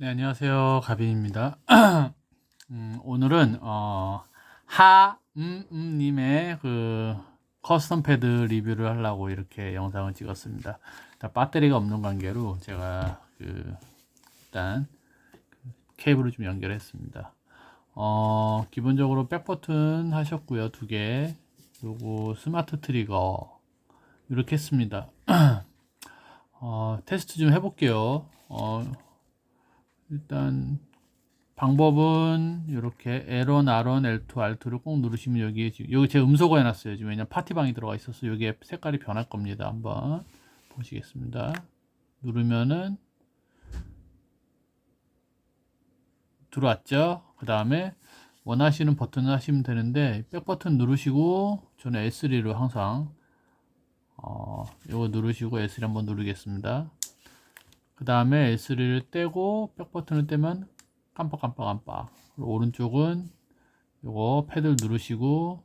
네, 안녕하세요. 가빈입니다. 음, 오늘은 어, 하음음님의 그 커스텀 패드 리뷰를 하려고 이렇게 영상을 찍었습니다. 일단 배터리가 없는 관계로 제가 그 일단 케이블을 좀 연결했습니다. 어, 기본적으로 백 버튼 하셨고요, 두 개. 그리고 스마트 트리거 이렇게 했습니다. 어, 테스트 좀 해볼게요. 어, 일단 방법은 이렇게 L1, R1, L2, R2를 꼭 누르시면 여기 지금 여기 제 음소거 해놨어요. 지금 왜냐면 파티방이 들어가 있어서 여기에 색깔이 변할 겁니다. 한번 보시겠습니다. 누르면은 들어왔죠. 그 다음에 원하시는 버튼을 하시면 되는데 백 버튼 누르시고 저는 S3로 항상 어, 이거 누르시고 S3 한번 누르겠습니다. 그 다음에 S3를 떼고 백 버튼을 떼면 깜빡깜빡깜빡. 오른쪽은 요거 패드를 누르시고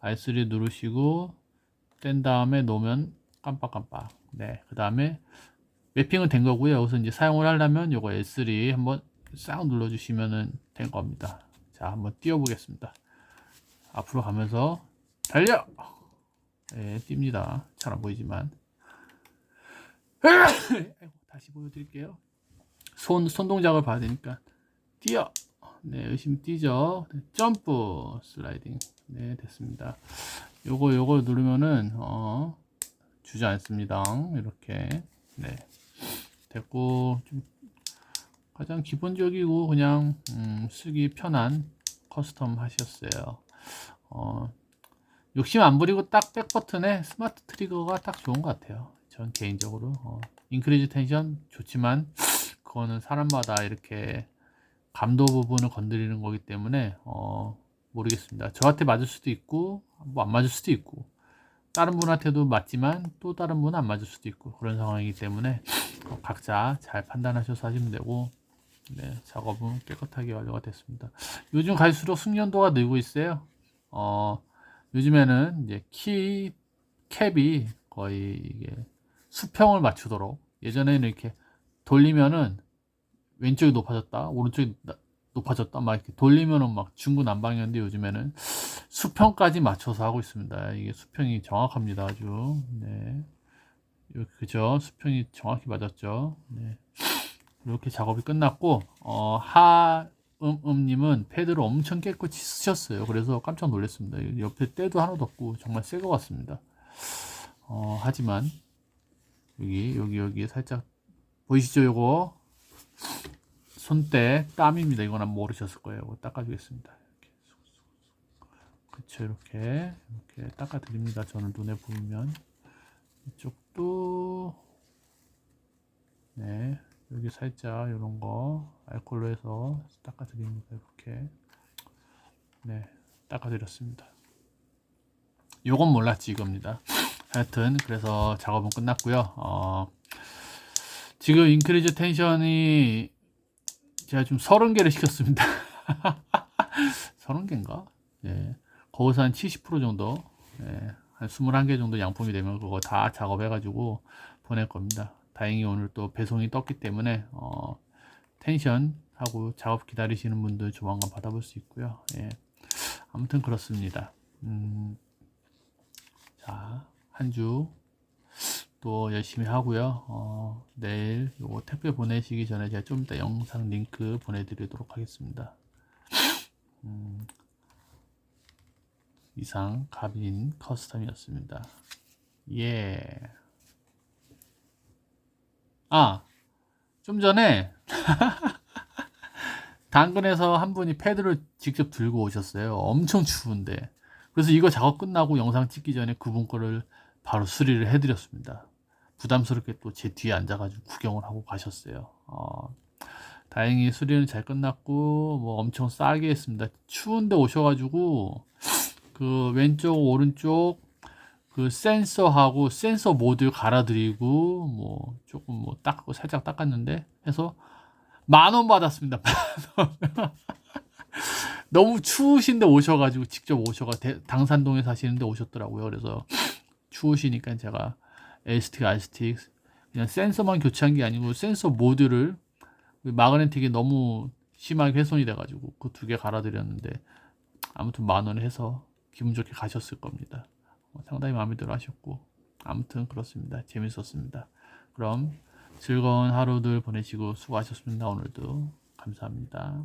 R3 누르시고 뗀 다음에 놓으면 깜빡깜빡. 네. 그 다음에 매핑은 된 거고요. 여기서 이제 사용을 하려면 요거 S3 한번 싹 눌러 주시면은 된 겁니다. 자, 한번 띄워 보겠습니다. 앞으로 가면서 달려! 네, 뜁니다. 잘 안 보이지만. 다시 보여드릴게요. 손, 손 동작을 봐야 되니까. 뛰어! 네, 열심히 뛰죠. 네, 점프! 슬라이딩. 네, 됐습니다. 요거, 요거 누르면은, 어, 주저앉습니다. 이렇게. 네. 됐고, 좀, 가장 기본적이고, 그냥, 음, 쓰기 편한 커스텀 하셨어요. 어, 욕심 안 부리고 딱 백 버튼에 스마트 트리거가 딱 좋은 것 같아요. 전 개인적으로. 어, 인크리즈 텐션 좋지만, 그거는 사람마다 이렇게 감도 부분을 건드리는 거기 때문에, 어, 모르겠습니다. 저한테 맞을 수도 있고, 뭐 안 맞을 수도 있고, 다른 분한테도 맞지만, 또 다른 분은 안 맞을 수도 있고, 그런 상황이기 때문에, 어, 각자 잘 판단하셔서 하시면 되고, 네, 작업은 깨끗하게 완료가 됐습니다. 요즘 갈수록 숙련도가 늘고 있어요. 어, 요즘에는 이제 키 캡이 거의 이게 수평을 맞추도록 예전에는 이렇게 돌리면은 왼쪽이 높아졌다 오른쪽이 나- 높아졌다 막 이렇게 돌리면은 막 중구난방이었는데 요즘에는 수평까지 맞춰서 하고 있습니다 이게 수평이 정확합니다 아주 네 그죠 수평이 정확히 맞았죠 네 이렇게 작업이 끝났고 어, 하음음님은 패드를 엄청 깨끗이 쓰셨어요. 그래서 깜짝 놀랐습니다. 옆에 때도 하나도 없고 정말 새 것 같습니다. 어, 하지만 여기 여기 여기 살짝 보이시죠? 요거 손때 땀입니다. 안 모르셨을 거예요. 이거 닦아주겠습니다. 이렇게 그쵸 이렇게 이렇게 닦아드립니다. 저는 눈에 보이면 이쪽도 네 여기 살짝 이런 거 알콜로 해서 닦아드립니다. 이렇게 네 닦아드렸습니다. 요건 몰랐지 이겁니다. 하여튼 그래서 작업은 끝났고요. 어, 지금 인크리즈 텐션이 제가 좀 30개를 시켰습니다. 30개인가? 예. 거기서 한 70% 정도, 예. 한 21개 정도 양품이 되면 그거 다 작업해가지고 보낼 겁니다. 다행히 오늘 또 배송이 떴기 때문에, 어, 텐션 하고 작업 기다리시는 분들 조만간 받아볼 수 있고요. 예. 아무튼 그렇습니다. 음, 자, 한 주 또 열심히 하고요. 어, 내일 요거 택배 보내시기 전에 제가 좀 이따 영상 링크 보내드리도록 하겠습니다. 음, 이상 가빈 커스텀이었습니다. 예. 아, 좀 전에 당근에서 한 분이 패드를 직접 들고 오셨어요. 엄청 추운데. 그래서 이거 작업 끝나고 영상 찍기 전에 그분 거를 바로 수리를 해드렸습니다. 부담스럽게 또 제 뒤에 앉아가지고 구경을 하고 가셨어요. 어, 다행히 수리는 잘 끝났고 뭐 엄청 싸게 했습니다. 추운데 오셔가지고 그 왼쪽 오른쪽 그 센서하고 센서 모듈 갈아드리고 뭐 조금 뭐 닦고 살짝 닦았는데 해서 만 원 받았습니다. 너무 추우신데 오셔가지고 직접 오셔가 대- 당산동에 사시는데 오셨더라고요. 그래서 추우시니까 제가 L스틱, R스틱 그냥 센서만 교체한 게 아니고 센서 그 마그네틱이 너무 심하게 훼손이 돼가지고 그 두 개 갈아드렸는데 아무튼 만 원에 해서 기분 좋게 가셨을 겁니다. 어, 상당히 마음에 들어 하셨고 아무튼 그렇습니다. 재밌었습니다. 그럼 즐거운 하루들 보내시고 수고하셨습니다. 오늘도 감사합니다.